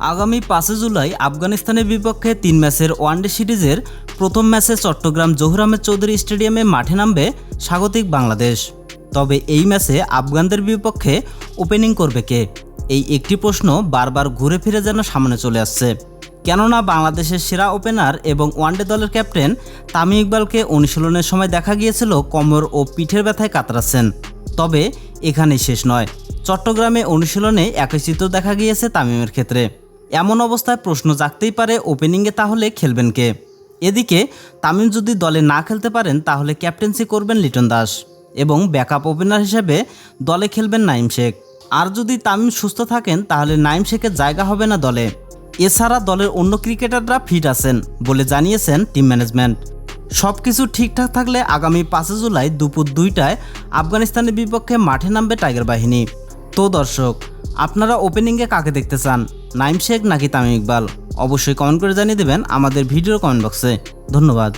আগামী পাঁচই জুলাই আফগানিস্তানের বিপক্ষে তিন ম্যাচের ওয়ানডে সিরিজের প্রথম ম্যাচে চট্টগ্রাম জহুর আহমেদ চৌধুরী স্টেডিয়ামে মাঠে নামবে স্বাগতিক বাংলাদেশ। তবে এই ম্যাচে আফগানদের বিপক্ষে ওপেনিং করবে কে? এই একটি প্রশ্ন বারবার ঘুরে ফিরে যেন সামনে চলে আসছে। কেননা বাংলাদেশের সেরা ওপেনার এবং ওয়ানডে দলের ক্যাপ্টেন তামিম ইকবালকে অনুশীলনের সময় দেখা গিয়েছিল কোমর ও পিঠের ব্যথায় কাতরাচ্ছেন। তবে এখানেই শেষ নয়। চট্টগ্রামে অনুশীলনে একই চিত্র দেখা গিয়েছে তামিমের ক্ষেত্রে। এমন অবস্থায় প্রশ্ন জাগতেই পারে ওপেনিংয়ে, তাহলে খেলবেন কে? এদিকে, তামিম যদি দলে না খেলতে পারেন, তাহলে ক্যাপ্টেন্সি করবেন লিটন দাস এবং ব্যাকআপ ওপেনার হিসেবে দলে খেলবেন নাইম শেখ। আর যদি তামিম সুস্থ থাকেন, তাহলে নাইম শেখের জায়গা হবে না দলে। এছাড়া দলের অন্য ক্রিকেটাররা ফিট আছেন বলে জানিয়েছেন টিম ম্যানেজমেন্ট। সব কিছু ঠিকঠাক থাকলে আগামী পাঁচই জুলাই দুপুর দুইটায় আফগানিস্তানের বিপক্ষে মাঠে নামবে টাইগার বাহিনী। তো দর্শক, আপনারা ওপেনিংয়ে কাকে দেখতে চান? নাইম শেখ নাকি তামিম ইকবাল? অবশ্যই কমেন্ট করে জানিয়ে দেবেন আমাদের ভিডিওর কমেন্ট বক্সে ধন্যবাদ।